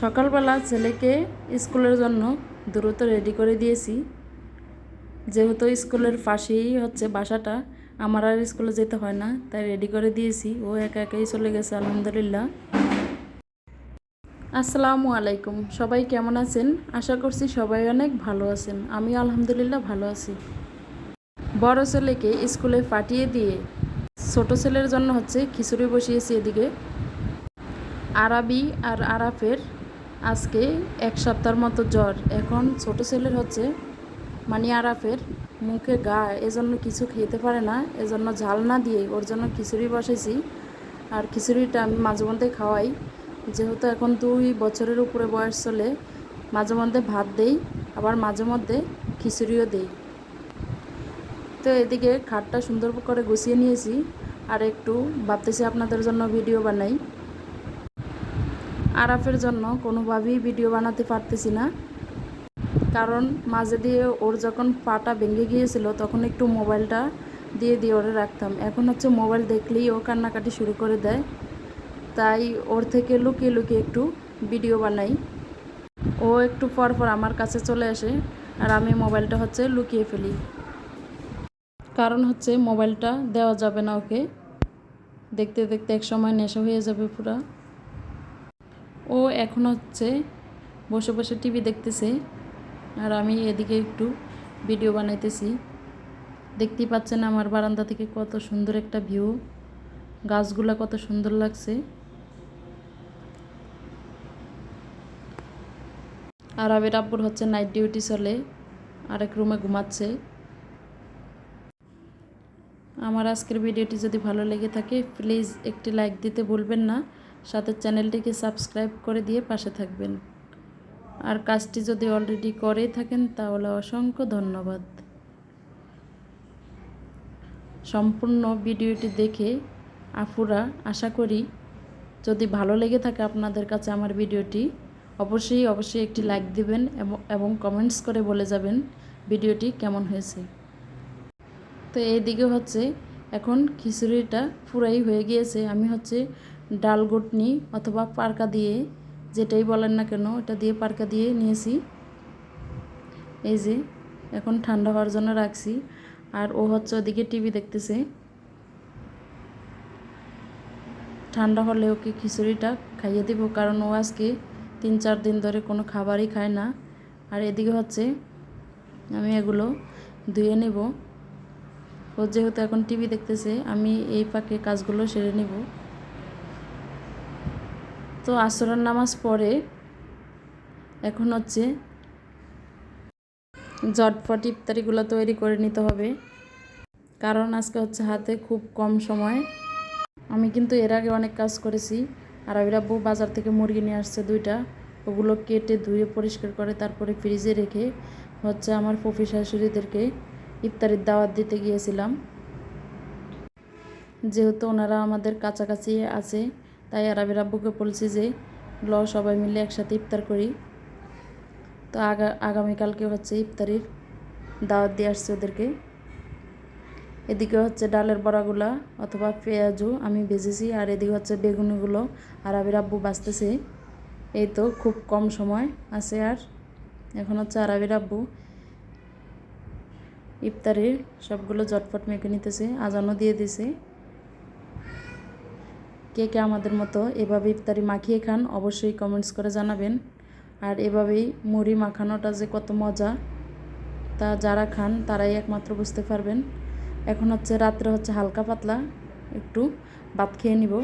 সকালবেলা ছেলেকে স্কুলের জন্য দ্রুত রেডি করে দিয়েছি। যেহেতু স্কুলের পাশেই হচ্ছে বাসাটা, আমার আর স্কুলে যেতে হয় না, তাই রেডি করে দিয়েছি। ও একা একাই চলে গেছে, আলহামদুলিল্লাহ। আসসালামু আলাইকুম, সবাই কেমন আছেন? আশা করছি সবাই অনেক ভালো আছেন। আমি আলহামদুলিল্লাহ ভালো আছি। বড় ছেলেকে স্কুলে পাঠিয়ে দিয়ে ছোট ছেলের জন্য হচ্ছে খিচুড়ি বসিয়েছি এদিকে। আরাবি আর আরাফের আজকে এক সপ্তাহের মতো জ্বর। এখন ছোট ছেলের হচ্ছে মানে আরাফের মুখে গা, এজন্য কিছু খেতে পারে না, এজন্য ঝাল না দিয়ে ওর জন্য খিচুড়ি বসেছি আর খিচুড়িটা আমি মাঝে মধ্যে খাওয়াই। যেহেতু এখন দুই বছরের উপরে বয়স চলে, মাঝে মধ্যে ভাত দেই, আবার মাঝে মধ্যে খিচুড়িও দেই। তো এদিকে খাটটা সুন্দর করে গুছিয়ে নিয়েছি। আর একটু ভাবতেছি আপনাদের জন্য ভিডিও বানাই। আরাফের জন্য কোনোভাবেই ভিডিও বানাতে পারতেছি না। কারণ মাঝে দিয়ে ওর যখন পাটা ভেঙে গিয়েছিল, তখন একটু মোবাইলটা দিয়ে দিয়ে ওরে রাখতাম। এখন হচ্ছে মোবাইল দেখলেই ও কান্নাকাটি শুরু করে দেয়। তাই ওর থেকে লুকিয়ে লুকিয়ে একটু ভিডিও বানাই। ও একটু পর পর আমার কাছে চলে আসে আর আমি মোবাইলটা হচ্ছে লুকিয়ে ফেলি। কারণ হচ্ছে মোবাইলটা দেওয়া যাবে না ওকে। দেখতে দেখতে এক সময় নেশা হয়ে যাবে পুরা। ও এখন হচ্ছে বসে বসে টিভি দেখতেছে। আর আমি এদিকে একটু ভিডিও বানাইতেছি। দেখতেই পাচ্ছেন আমার বারান্দা থেকে কত সুন্দর একটা ভিউ। গাছগুলা কত সুন্দর লাগছে। আর আবির আব্বুর হচ্ছে নাইট ডিউটি চলে। আরেক রুমে ঘুমাচ্ছে। আমার আজকের ভিডিওটি যদি ভালো লেগে থাকে প্লিজ একটি লাইক দিতে ভুলবেন না। সাথে চ্যানেলটিকে সাবস্ক্রাইব করে দিয়ে পাশে থাকবেন। আর কাজটি যদি অলরেডি করেই থাকেন, তাহলে অসংখ্য ধন্যবাদ। সম্পূর্ণ ভিডিওটি দেখে আফুরা আশা করি যদি ভালো লেগে থাকে আপনাদের কাছে আমার ভিডিওটি, অবশ্যই অবশ্যই একটি লাইক দিবেন এবং কমেন্টস করে বলে যাবেন ভিডিওটি কেমন হয়েছে। তো এইদিকে হচ্ছে এখন খিচুড়িটা পুরাই হয়ে গিয়েছে। আমি হচ্ছে ডাল গুটনি অথবা পারকা দিয়ে, যেটাই বলেন না কেন, এটা দিয়ে পারকা দিয়ে নিয়েছি। এই যে, এখন ঠান্ডা হওয়ার জন্য রাখছি। আর ও হচ্ছে ওদিকে টিভি দেখতেছে। ঠান্ডা হলে ওকে খিচুড়িটা খাইয়ে দিব, কারণ ও আজকে তিন চার দিন ধরে কোনো খাবারই খায় না। আর এদিকে হচ্ছে, আমি এগুলো ধুয়ে নেব। ও যেহেতু এখন টিভি দেখতেছে, আমি এই পাকে কাজগুলো সেরে নিব। তো আসরের নামাজ পড়ে, এখন হচ্ছে জটফট ইফতারিগুলো তৈরি করে নিতে হবে। কারণ আজকে হচ্ছে হাতে খুব কম সময়। আমি কিন্তু এর আগে অনেক কাজ করেছি। আর আবির আব্বু বাজার থেকে মুরগি নিয়ে আসছে দুইটা। ওগুলো কেটে ধুয়ে পরিষ্কার করে তারপরে ফ্রিজে রেখে হচ্ছে আমার পফি শাশুড়িদেরকে ইফতারির দাওয়াত দিতে গিয়েছিলাম। যেহেতু ওনারা আমাদের কাছাকাছি আছে তাই আরবির আব্বুকে বলছি যে ল সবাই মিলে একসাথে ইফতার করি। তো আগা, আগামীকালকে হচ্ছে ইফতারির দাওয়াত দিয়ে আসছে ওদেরকে। এদিকে হচ্ছে ডালের বড়াগুলা অথবা পেঁয়াজও আমি ভেজেছি আর এদিকে হচ্ছে বেগুনগুলো আর আবির আব্বু বাঁচতেছে এই তো খুব কম সময় আছে আর এখন হচ্ছে আরবির আব্বু ইফতারির সবগুলো জটপট মেখে নিতেছে, আজানও দিয়ে দিছে। কে কে আমাদের মতো এভাবে ইফতারি মাখিয়ে খান, অবশ্যই কমেন্টস করে জানাবেন। আর এভাবেই মুড়ি মাখানোটা যে কত মজা, তা যারা খান তারাই একমাত্র বুঝতে পারবেন। এখন হচ্ছে রাত্রে হচ্ছে হালকা পাতলা, একটু ভাত খেয়ে নিব।